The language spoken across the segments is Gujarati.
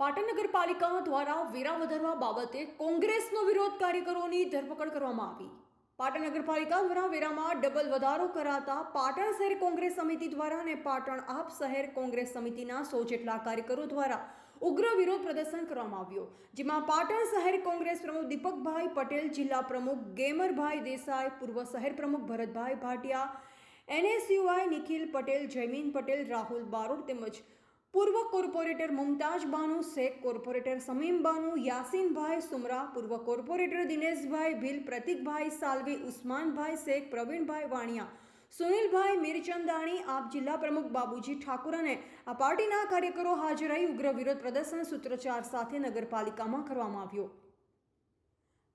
પાટણ નગરપાલિકા દ્વારા વેરા વધારવા બાબતે કોંગ્રેસનો વિરોધ કાર્યકરોની ધરપકડ કરવામાં આવી. પાટણ નગરપાલિકા દ્વારા વેરામાં ડબલ વધારો કરાતા પાટણ શહેર કોંગ્રેસ સમિતિ દ્વારા અને પાટણ આપ શહેર કોંગ્રેસ સમિતિના સો જેટલા કાર્યકરો દ્વારા ઉગ્ર વિરોધ પ્રદર્શન કરવામાં આવ્યો, જેમાં પાટણ શહેર કોંગ્રેસ પ્રમુખ દીપકભાઈ પટેલ, જિલ્લા પ્રમુખ ગેમરભાઈ દેસાઈ, પૂર્વ શહેર પ્રમુખ ભરતભાઈ ભાટિયા, એનએસયુઆઈ નિખિલ પટેલ, જયમીન પટેલ, રાહુલ બારોટ તેમજ પૂર્વ કોર્પોરેટર મુમતાજ બાનુ, શેખ કોર્પોરેટર સમીમ બાનુ, યાસીનભાઈ સુમરા, પૂર્વ કોર્પોરેટર દિનેશભાઈ ભીલ, પ્રતિકભાઈ સાલવી, ઉસ્માનભાઈ શેખ, પ્રવીણભાઈ વાણિયા, સુનિલભાઈ મીરચંદાણી, આપ જિલ્લા પ્રમુખ બાબુજી ઠાકુર અને આ પાર્ટીના કાર્યકરો હાજર રહી ઉગ્ર વિરોધ પ્રદર્શન સૂત્રોચ્ચાર સાથે નગરપાલિકામાં કરવામાં આવ્યો.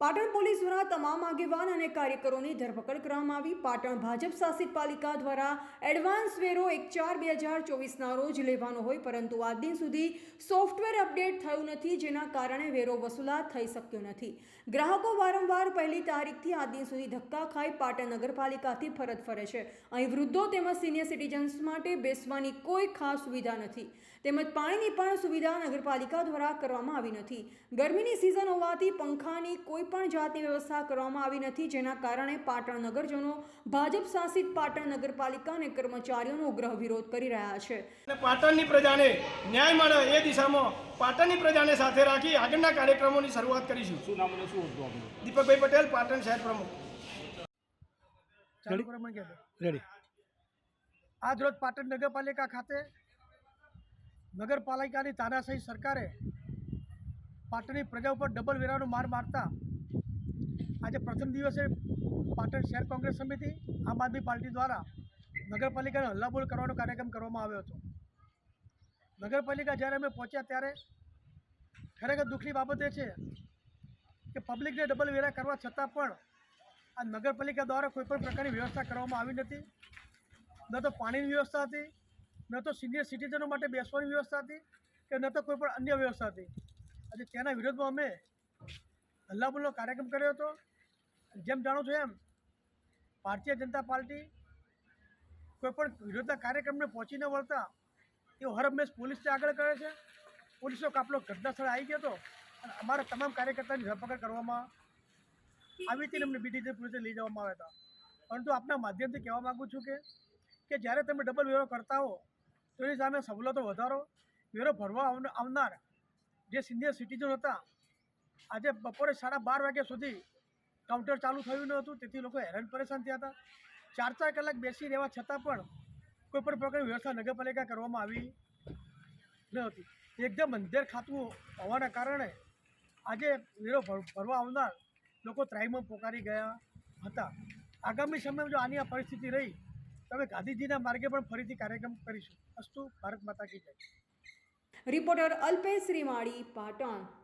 પાટણ પોલીસ દ્વારા તમામ આગેવાન અને કાર્યકરોની ધરપકડ કરવામાં આવી. પાટણ ભાજપ શાસિત પાલિકા દ્વારા એડવાન્સ વેરો એક ચાર બે હજાર ચોવીસના રોજ લેવાનો હોય, પરંતુ આજ દિન સુધી સોફ્ટવેર અપડેટ થયું નથી, જેના કારણે વેરો વસૂલાત થઈ શક્યો નથી. ગ્રાહકો વારંવાર પહેલી તારીખથી આજ દિન સુધી ધક્કા ખાઈ પાટણ નગરપાલિકાથી ફરજ ફરે છે. અહીં વૃદ્ધો તેમજ સિનિયર સિટીઝન્સ માટે બેસવાની કોઈ ખાસ સુવિધા નથી. તેમજ પાણીની પણ સુવિધા નગરપાલિકા દ્વારા કરવામાં આવી નથી. ગરમીની સિઝન હોવાથી પંખાની કોઈ પણ જાતની વ્યવસ્થા કરવામાં આવી નથી જેના કારણે પાટણ નગરજનો ભાજપ શાસિત પાટણ નગરપાલિકા અને કર્મચારીઓનો ઉગ્ર વિરોધ કરી રહ્યા છે. અને પાટણની પ્રજાને ન્યાય મળે એ દિશામાં પાટણની પ્રજાને સાથે રાખી આગળના કાર્યક્રમોની શરૂઆત કરીશું. શું નામ અને શું દીપકભાઈ પટેલ પાટણ શહેર પ્રમુખ. રેડી આજ રોજ પાટણ નગરપાલિકા ખાતે નગરપાલિકાની તાનાશાહી સરકારે પાટણની પ્રજા ઉપર ડબલ વેરાનો માર મારતા આજે પ્રથમ દિવસે પાટણ શહેર કોંગ્રેસ સમિતિ, આમ આદમી પાર્ટી દ્વારા નગરપાલિકાને હલ્લાબોલ કરવાનો કાર્યક્રમ કરવામાં આવ્યો હતો. નગરપાલિકા જ્યારે અમે પહોંચ્યા ત્યારે ખરેખર દુઃખની બાબત એ છે કે પબ્લિકને ડબલ વેરા કરવા છતાં પણ આ નગરપાલિકા દ્વારા કોઈપણ પ્રકારની વ્યવસ્થા કરવામાં આવી નથી. ન તો પાણીની વ્યવસ્થા હતી, ન તો સિનિયર સિટીઝનો માટે બેસવાની વ્યવસ્થા હતી કે ન તો કોઈ પણ અન્ય વ્યવસ્થા હતી. આજે તેના વિરોધમાં અમે હલ્લાબોલનો કાર્યક્રમ કર્યો હતો. જેમ જાણો છો એમ, ભારતીય જનતા પાર્ટી કોઈપણ વિરોધના કાર્યક્રમને પહોંચી ન વળતા એવો હરમેશ પોલીસને આગળ કરે છે. પોલીસનો ઘટના સ્થળે આવી ગયો હતો અને અમારા તમામ કાર્યકર્તાની ધરપકડ કરવામાં આવી હતી અમને બીટી પોલીસે લઈ જવામાં આવ્યા હતા. પરંતુ આપના માધ્યમથી કહેવા માગું છું કે કે જ્યારે તમે ડબલ વેરો કરતા હો, તો એની સામે સવલતો વધારો, વેરો ભરવા આવનાર જે સિનિયર સિટીઝન હતા, આજે બપોરે સાડા બાર વાગ્યા સુધી કાઉન્ટર ચાલુ થયું ન હતું, તેથી લોકો હેરાન પરેશાન થયા હતા. ચાર ચાર કલાક બેસી રહેવા છતાં પણ કોઈ પણ પ્રકારની વ્યવસ્થા નગરપાલિકા કરવામાં આવી ન હતી. એકદમ અંધેર ખાતું હોવાના કારણે આજે ભર- ભરવા આવનાર લોકો ત્રાહીમાં પોકારી ગયા હતા. આગામી સમયમાં જો આની આ પરિસ્થિતિ રહી, તો અમે ગાંધીજીના માર્ગે પણ ફરીથી કાર્યક્રમ કરીશું. અસ્તુ, ભારત માતા કી જય. રિપોર્ટર અલ્પેશ શ્રીમાળી, પાટણ.